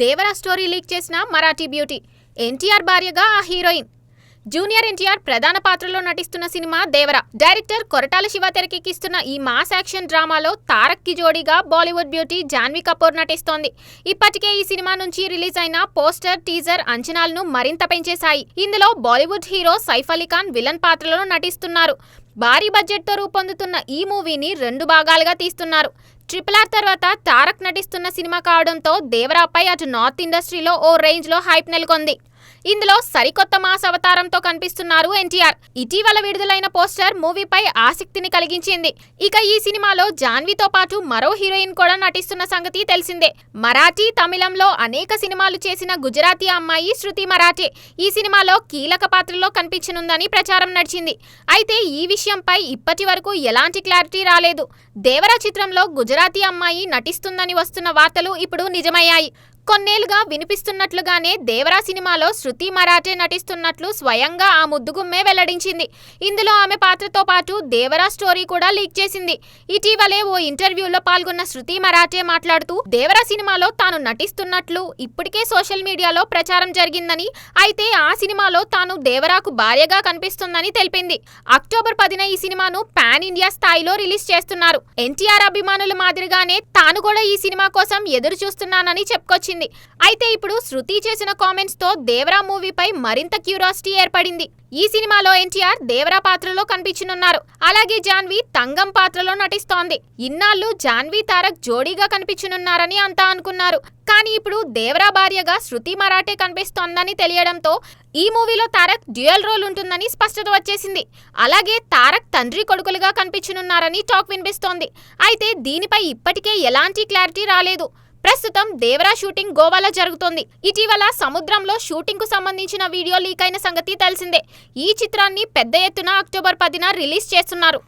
Devara story leak చేసిన Marathi beauty NTR భార్యగా ఆ హీరోయిన్. జూనియర్ ఎన్టీఆర్ ప్రధాన పాత్రలో నటిస్తున్న సినిమా దేవర. డైరెక్టర్ కొరటాల శివ తెరకెక్కిస్తున్న ఈ మాస్ యాక్షన్ డ్రామాలో తారక్కి జోడీగా బాలీవుడ్ బ్యూటీ జాన్వీ కపూర్ నటిస్తోంది. ఇప్పటికే ఈ సినిమా నుంచి రిలీజ్ అయిన పోస్టర్ టీజర్ అంచనాలను మరింత పెంచేశాయి. ఇందులో Bollywood hero Saif Ali Khan villain పాత్రలో నటిస్తున్నారు. భారీ బడ్జెట్తో రూపొందుతున్న ఈ మూవీని రెండు భాగాలుగా తీస్తున్నారు. ట్రిపుల్ ఆర్ తర్వాత తారక్ నటిస్తున్న సినిమా కావడంతో దేవరాపై అటు నార్త్ ఇండస్ట్రీలో ఓ రేంజ్లో హైప్ నెలకొంది. ఇందులో సరికొత్త మాస్ అవతారంతో కనిపిస్తున్నారు ఎన్టీఆర్. ఇటీవల విడుదలైన పోస్టర్ మూవీపై ఆసక్తిని కలిగించింది. ఇక ఈ సినిమాలో జాన్వీతో పాటు మరో హీరోయిన్ కూడా నటిస్తున్న సంగతి తెలిసిందే. మరాఠీ తమిళంలో అనేక సినిమాలు చేసిన గుజరాతీ అమ్మాయి శృతి మరాఠే ఈ సినిమాలో కీలక పాత్రలో కనిపించనుందని ప్రచారం నడిచింది. అయితే ఈ విషయంపై ఇప్పటి వరకు ఎలాంటి క్లారిటీ రాలేదు. దేవర చిత్రంలో గుజరాతీ అమ్మాయి నటిస్తుందని వస్తున్న వార్తలు ఇప్పుడు నిజమయ్యాయి. కొన్నేళ్ళుగా వినిపిస్తున్నట్లుగానే దేవరా సినిమాలో శృతి మరాఠే నటిస్తున్నట్లు స్వయంగా ఆ ముద్దుగుమ్మే వెల్లడించింది. ఇందులో ఆమె పాత్రతో పాటు దేవరా స్టోరీ కూడా లీక్ చేసింది. ఇటీవలే ఓ ఇంటర్వ్యూలో పాల్గొన్న శృతి మరాఠే మాట్లాడుతూ దేవరా సినిమాలో తాను నటిస్తున్నట్లు ఇప్పటికే సోషల్ మీడియాలో ప్రచారం జరిగిందని అయితే ఆ సినిమాలో తాను దేవరాకు భార్యగా కనిపిస్తుందని తెలిపింది. అక్టోబర్ పదిన ఈ సినిమాను పాన్ ఇండియా స్థాయిలో రిలీజ్ చేస్తున్నారు. ఎన్టీఆర్ అభిమానుల మాదిరిగానే తాను కూడా ఈ సినిమా కోసం ఎదురు చూస్తున్నానని చెప్పుకొచ్చింది. అయితే ఇప్పుడు శృతి చేసిన కామెంట్స్తో దేవరా మూవీపై మరింత క్యూరియాసిటీ ఏర్పడింది. ఈ సినిమాలో ఎన్టీఆర్ దేవరా పాత్రలో కనిపించనున్నారు. అలాగే జాన్వి తంగం పాత్రలో నటిస్తోంది. ఇన్నాళ్ళు జాన్వి తారక్ జోడీగా కనిపించనున్నారని అంతా అనుకున్నారు. కానీ ఇప్పుడు దేవరా భార్యగా శృతి మరాఠే కనిపిస్తోందని తెలియడంతో ఈ మూవీలో తారక్ డ్యూయల్ రోల్ ఉంటుందని స్పష్టత వచ్చేసింది. అలాగే తారక్ తండ్రి కొడుకులుగా కనిపించనున్నారని టాక్ వినిపిస్తోంది. అయితే దీనిపై ఇప్పటికే ఎలాంటి క్లారిటీ రాలేదు. ప్రస్తుతం దేవరా షూటింగ్ గోవాలో జరుగుతోంది. ఇటీవల సముద్రంలో షూటింగ్కు సంబంధించిన వీడియో లీక్ అయిన సంగతి తెలిసిందే. ఈ చిత్రాన్ని పెద్ద ఎత్తున అక్టోబర్ పదిన రిలీజ్ చేస్తున్నారు.